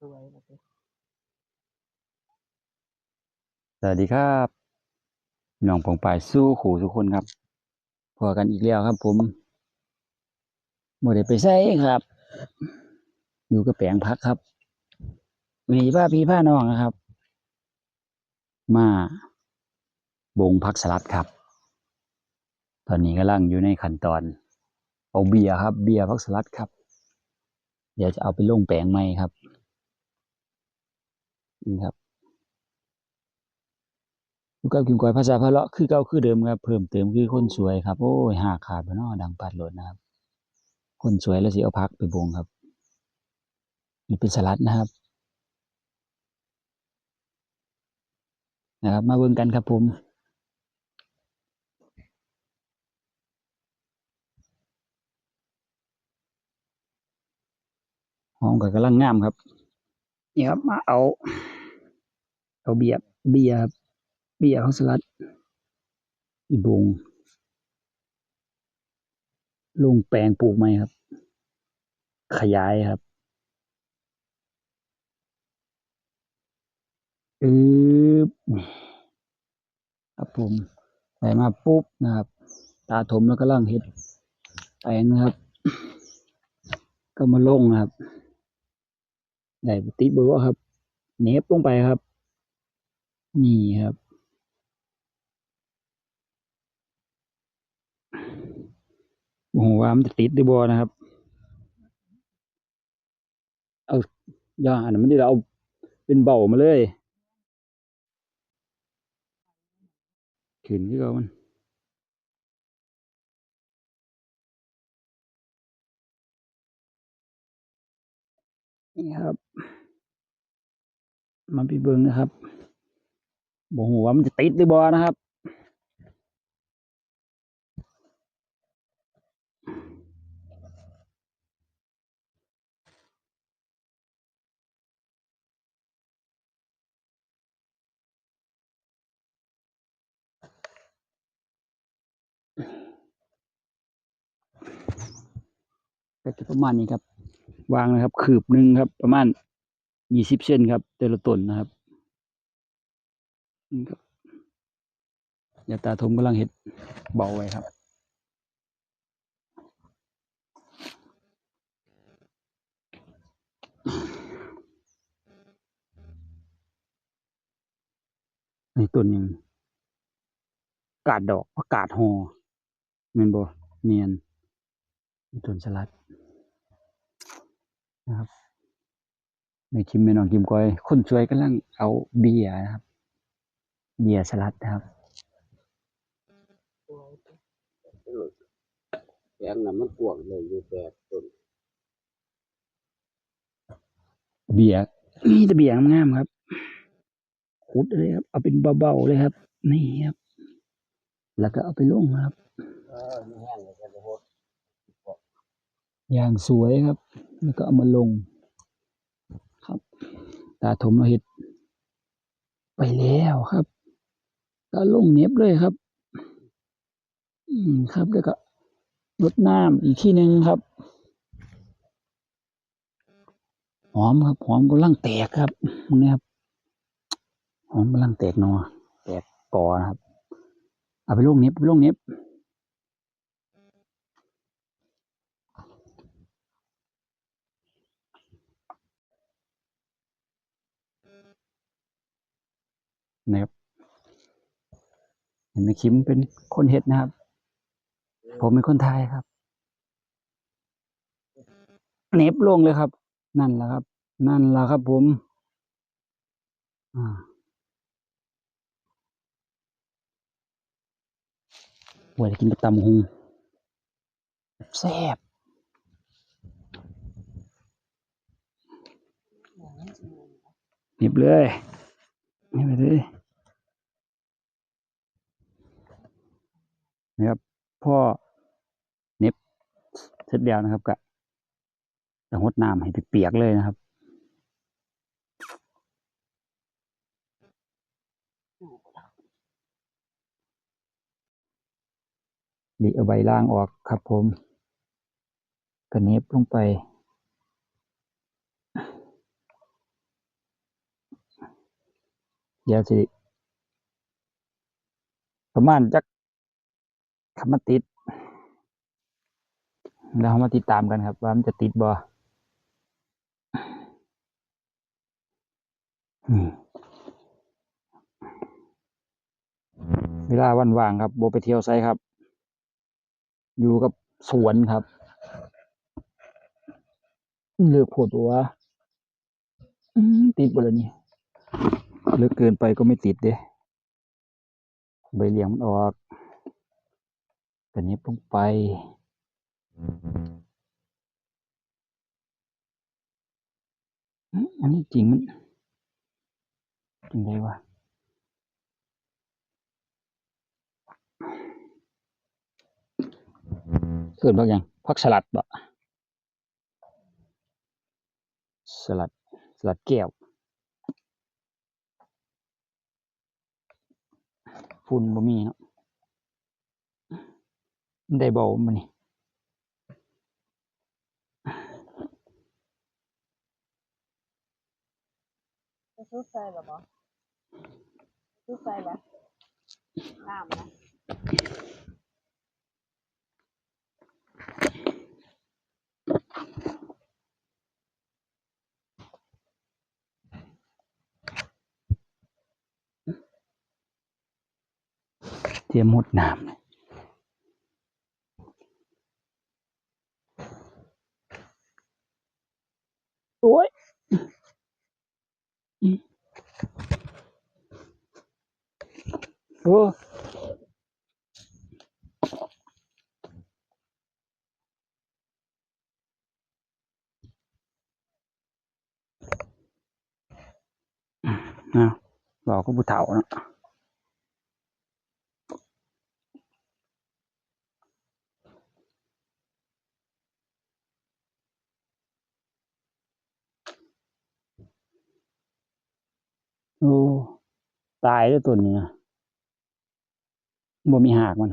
สวยนะสิสวัสดีครับน้องปองปายสู้ขู่ทุกคนครับพอกันอีกแล้วครับ ผมหมดไปใส่ครับ อยู่กับแปลงพักครับ มีป้าพี่ป้าน้องนะครับ มาบงพักสลัดครับ ตอนนี้กำลังอยู่ในขั้นตอน เอาเบียร์ครับ เบียร์พักสลัดครับ เดี๋ยวจะเอาไปลงแปลงใหม่ครับ นี่ครับลูกกับกิมกอยภาษาพะเลาะคือเก่าคือเดิมครับเพิ่มเติมคือคนสวยครับ โอ้ยหาขาดไปเนาะดังปัดหลดนะครับ คนสวยแล้วสิเอาพักไปบงครับนี่เป็นสลัดนะครับ นะครับ มาเบิ่งกันครับผมหอมกับกำลังงามครับ นี่ครับมาเอา เอาเบียร์เบียบเบียร์ของสลัด อีบงลงแปลงปลูกใหมครับ ขยายครับอืบครับผมใส่มาปุ๊บนะครับ ตาถมแล้วก็ล่างเห็ดแปลงนะครับ ก็มาลงนะครับ ได้ติดเบอร์ครับเนบลงไปครับ นี่ครับ โอ้โหว่ามันจะติดหรือบอนะครับ เอาย่าอันนั้นไม่ได้เราเป็นเบามาเลย ขึ้นที่เรามันนี่ครับ มันไปเบิงนะครับบอกหัวามันจะติดหรือบอนะครับ ก็จะประมาณนี้ครับ วางนะครับ คืบหนึ่งครับ ประมาณ ยี่สิบเซนครับ แต่ละต้นนะครับนี่ครับยาตาทมกำลังเห็ดเบาไว้ครับในต้นยังกาดดอกประกาศหอเมนโบเมียนต้นสลัดนะครับ ในคิมแม่น้องคิมก้อยคนสวยกำลังเอาเบียร์นะครับ เบียร์สลัดนะครับสวยสิแปลงน่ะมันกว้างเลยอยู่แปดต้นเบียร์นี่แต่เบียร์งามๆครับขุดเลยครับ เอาเป็นเบาๆเลยครับ นี่ครับ แล้วก็เอาไปลงครับเออไม่แห้งเลยจะโหดอย่างสวยครับ แล้วก็เอามาลงครับ ตาถมเราเห็ดไปแล้วครับ ก็ลงเน็บเลยครับ อืมครับแล้วก็รดน้ำอีกที่หนึ่งครับ หอมครับ หอมกำลังแตกครับมึงนี่ครับ หอมกำลังแตกหนอแตกกอนะครับ เอาไปลงเน็บไปลงเน็บ นะครับเห็นไหมคิมเป็นคนเฮ็ดนะครับ ผมเป็นคนไทยครับเน็บลงเลยครับ นั่นแหละครับ นั่นแหละครับผมอ่าว่าจะกินกับตำหุงแซ่บอย่างนี้จริงเน็บเลยเน็บไปเลย นะครับพ่อเน็บเสร็จแล้วนะครับกะจะหดน้ำให้เปียกเลยนะครับหลีกเอาใบล่างออกครับผมกระเน็บลงไปเดี๋ยวสิประมาณจัก คำมาติด แล้วเรามาติดตามกันครับ ว่ามันจะติดบ่อเวลาว่างๆครับโบไปเที่ยวไซครับ อยู่กับสวนครับเลือกโผดตัวติดบ่เลยนี่เลือกเกินไปก็ไม่ติดเด้ใบเหลียงมันออก กันนี้ลงไป อันนี้จริงมันจริงได้วะเกิดบ้างยังพักสลัดบ่สลัด สลัดแก้วฝุ่นบ่มีเนาะ ได้บ่มันนี่จะซุดใส่หรอปะซุดใส่แล้วน้ำนะเตรียมหมดน้ำ เลยโอ้ยอืม โอ้ตายด้วยตัวนี้นะบ่มีหากมัน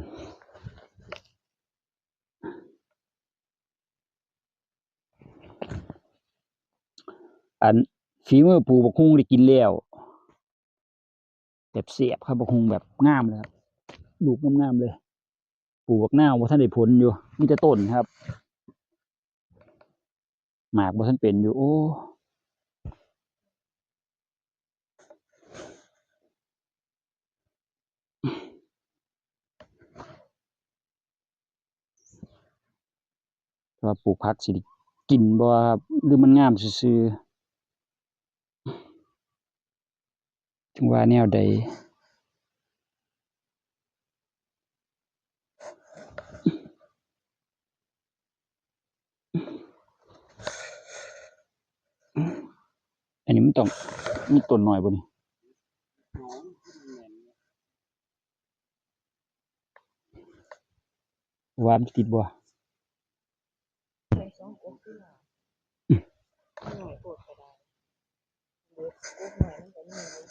อันฝีมือปูบักฮุ่งได้กินแล้วแบบเสียบครับบักฮุ่งแบบงามเลยครับลูกงามๆเลย ปูบักหน้าวบ่ท่านได้ผลอยู่มีแต่ต้นครับ หมากบ่ท่านเป็นอยู่ โอ้ ว่าปลูกผักสิกินบ่ครับหรือมันงามซื่อๆถึงว่าแนวใดอันนี้มันต้องมีต้นหน่อยบ่นี่วามติดบ่ ใส่สองกุ๊กขึ้นมาหน่อยปวดก็ได้เด็กกุ๊กหน่อยมันจะมีเลย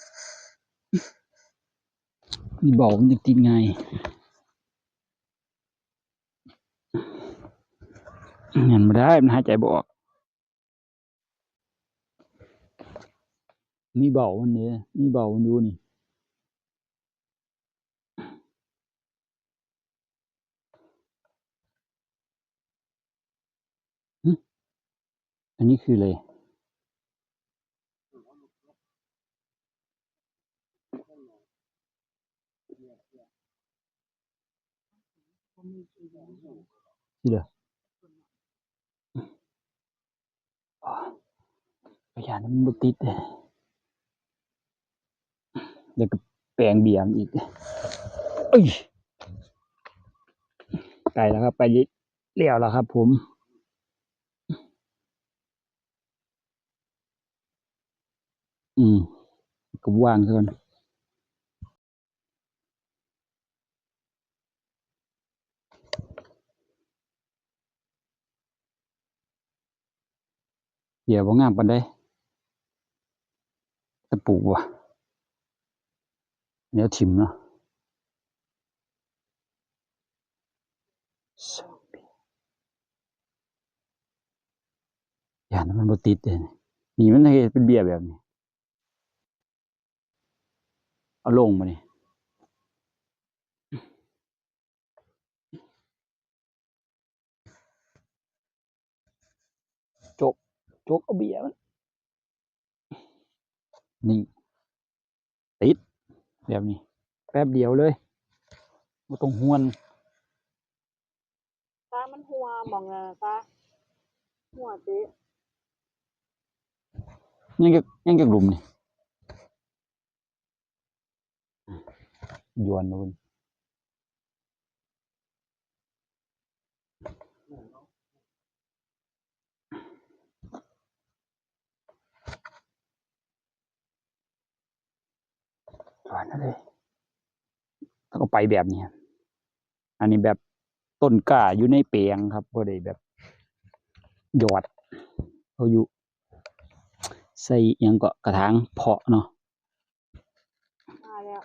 มีบอกมันจะติดง่ายงั้นบ่ได้มันหายใจบออก มีเบามันเด้มีเบามันอยู่นี่อันนี้คืออะไร นี่เด้ออ๋อพยานมันบ่ติดเลยแล้วก็แปลงเบียมอีกเอ้ยไกลแล้วครับ ไปเลี้ยวแล้วครับผมอืมก็ว่างเท่านั้น เดี๋ยวบ่งามปานใดตะปูว่ะเดี๋ยวถิ่มเนาะอย่างนั้นมันบ่ติดเลยนี่มันเฮ็ดเป็นเบี้ยแบบนี้เอาลงมานี่จก จกเอาเบียร์มันนี่ติดแบบนี้แป๊บเดียวเลยไม่ต้องห้วนตามันหัวมองเลยตาหัวเจ๊ยังจะยังจะหลุมนี่ยวนนู่น หวานนะเลยแล้วก็ไปแบบนี้ครับอันนี้แบบต้นกล้าอยู่ในเปียงครับก็ได้แบบหยอดเอาอยู่ ใส่อิหยังก็กระถางเพาะเนาะมาแล้ว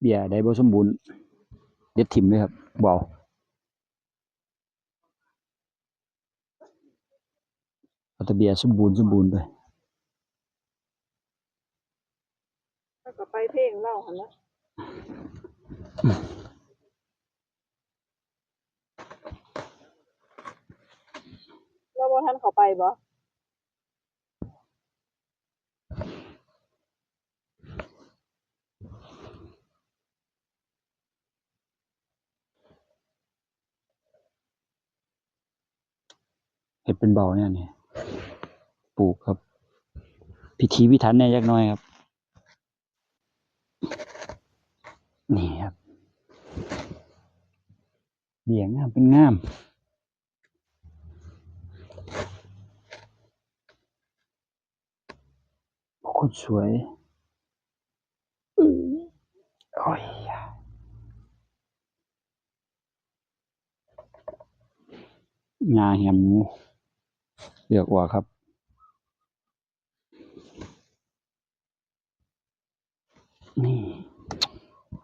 เบียร์ได้บ่สมบูรณ์เด็ดถิ่มเลยครับเบเอาเอาแต่เบียร์สมบูรณ์สมบูรณ์ไปแล้วก็ไปเพลงเล่าหันละแล้วว่าท่านเขาไปบ่เห็ดเป็นเบาเนี่ยนี่ ปลูกครับ พิธีพิถันเนี่ยยักน้อยครับ นี่ครับเบียงามเป็นงามโคนสวยโอ้ยงาเหียมหมู เรียกว่าครับ นี่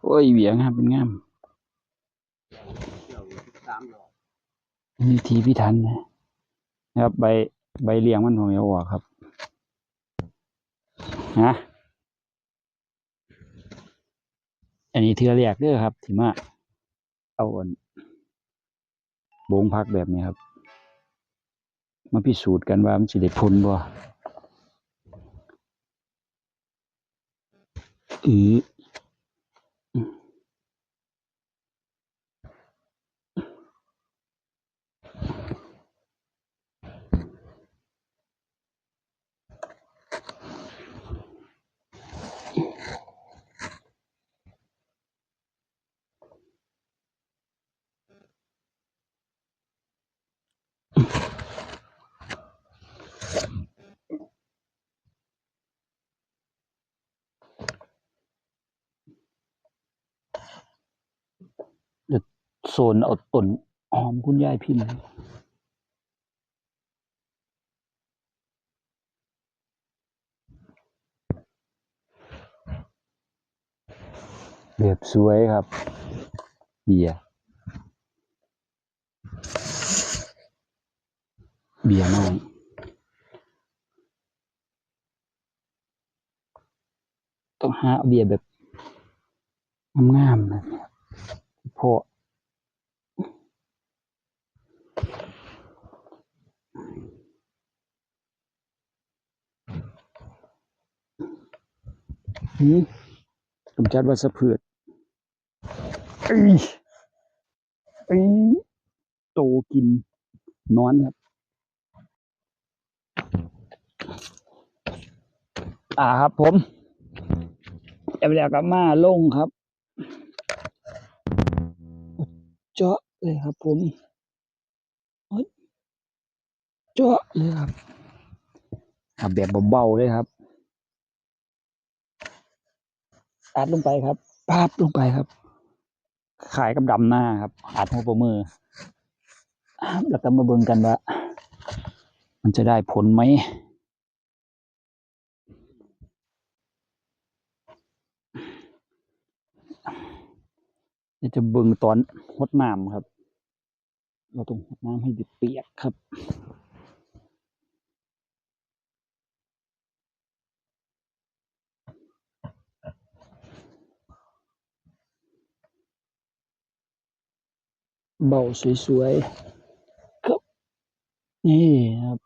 โอ้ยเบียงามเป็นงามเดี๋ยวสามดอกมีทีพิถันนะนะครับ ใบใบเลี้ยงมันผมจะออกครับฮะอันนี้เทือเรียกเด้อครับ ที่มาเอาอันบงพักแบบนี้ครับ มาพิสูจน์กันว่ามันสิได้ผลบ่อือโซนเอาต้นหอมคุณยายพิมพ์แบบสวยครับ เบียร์เบียร์น้องต้องหาเบียร์แบบงามๆนะครับเพราะหืมกำจัดวัชพืชเอ้ยเอ้ยโตกินนอนครับอ่าครับผมจะไปแล้วกลับมาลงครับ เจาะเลยครับผม เจาะเลยครับทำแบบเบาๆเลยครับอัดลงไปครับปาบลงไปครับ ขายกับดำหน้าครับอัดหัวปมืออ่าแล้วก็มาเบิ่งกันว่า มันจะได้ผลไหมเดี๋ยวจะเบิ่งตอนหดน้ำครับ เราต้องหดน้ำให้เปียกครับ เบาสวย ๆ ครับ นี่ครับ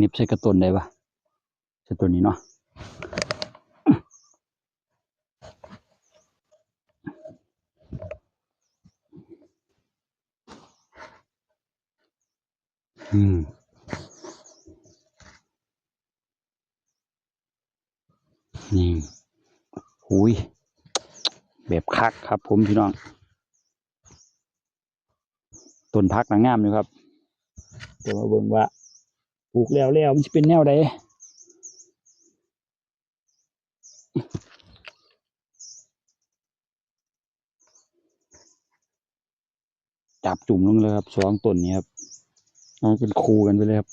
นิบใส่กระตุนได้ปะใส่ตัวนี้เนาะอืมนี่หุยแบบคักครับ ผมพี่น้องต้นพักนังงามอยู่ครับ เดี๋ยวมาเบิ่งว่า ลูกแล้วแล้วมันจะเป็นแนวใดจับจุ่มลงเลยครับสองต้นนี้ครับเอาเป็นคูกันไปเลยครับ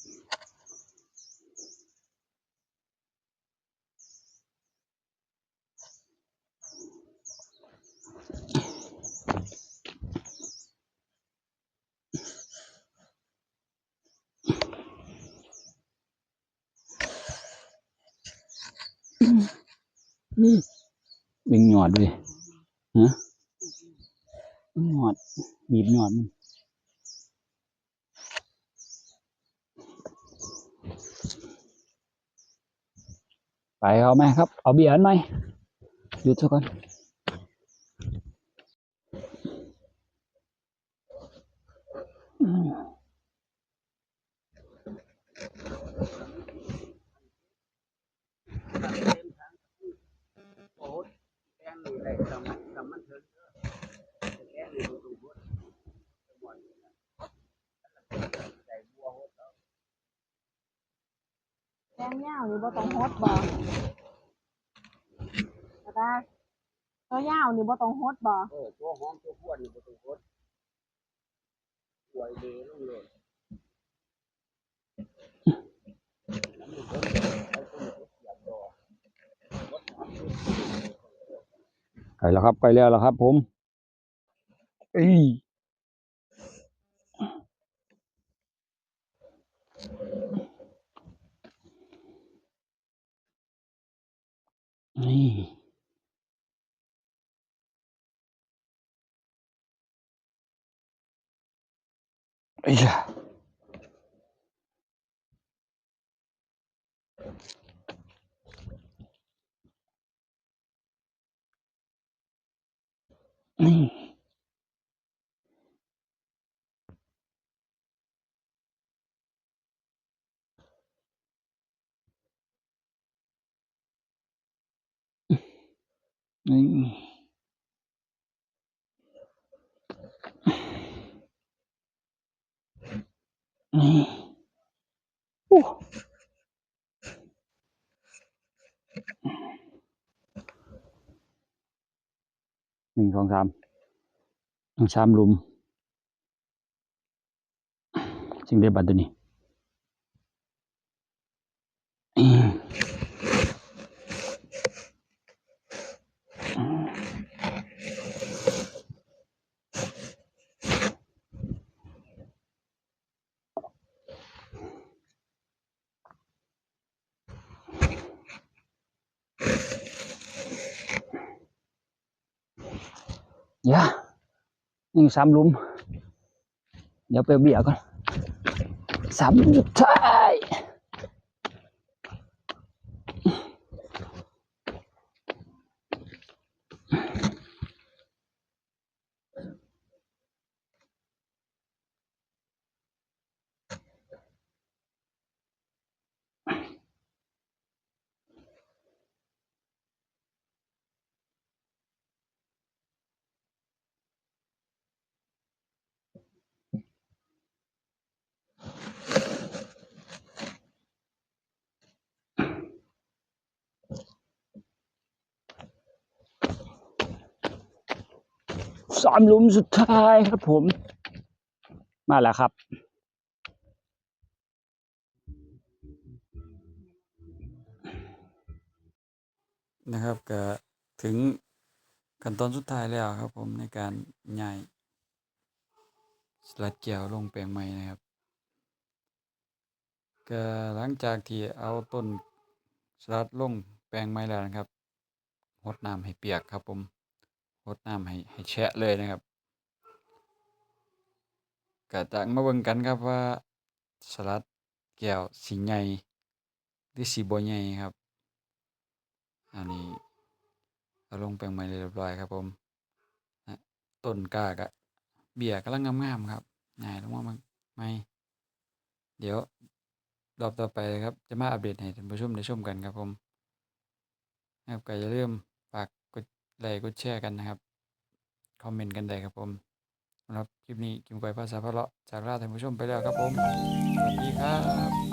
เป็นหยอดเลยฮะหยอดบีบหยอดมันไปเอาไหมครับ เอาเบียร์ไหมหยุดซะก่อน โอ้ยแกงนี่ได้ทำทำมันเถิดเด้อแกงนี่บ่ต้องพูดบ่อนนี่นะใส่บัวโหดแล้ว แกงยาวนี่บ่ต้องฮดบ่ก็ได้ตัวยาวนี่บ่ต้องฮดบ่เออตัวหอมตัวพวนนี่บ่ต้องพูดป่วยเดลยล้วมันเพิ่นเอาตัวนี้เสียบดอกไปแล้วครับไปแล้วแล้วครับ ผมเอ้ ยนี่ไนี่โอ้หนึ่งสองสามหนึ่งสามลุมจึงได้บัตรตัวนี้อืมอย่า หนึ่สามลุม เดี๋ยวไปเบียร์ก่อนสามลุมสุดท้าย สามหลุมสุดท้ายครับผม มาแล้วครับ นะครับก็ถึงขั้นตอนสุดท้ายแล้วครับผมในการย้ายสลัดแก้วลงแปลงใหม่นะครับก็หลังจากที่เอาต้นสลัดลงแปลงใหม่แล้วนะครับรดน้ำให้เปียกครับผม รดน้ำให้ให้แฉะเลยนะครับก็จะมาเบิ่งกันครับว่าสลัดแก้วสีใหญ่หรือสีบ่ใหญ่ครับ อันนี้เอาลงแปลงใหม่เรียบร้อยครับผมนะต้นกากะเบียกำลังงามๆครับง่ายลงมาไหมเดี๋ยวรอบต่อไปครับ จะมาอัปเดตให้ท่านผู้ชมได้ชมกันครับผมนะครับก็อย่าลืม ไลค์กดแชร์กันนะครับ คอมเมนต์กันได้ครับผมสำหรับคลิปนี้กิมกวยภาษาพะเลาะจากลาท่านผู้ชมไปแล้วครับผม สวัสดีครับ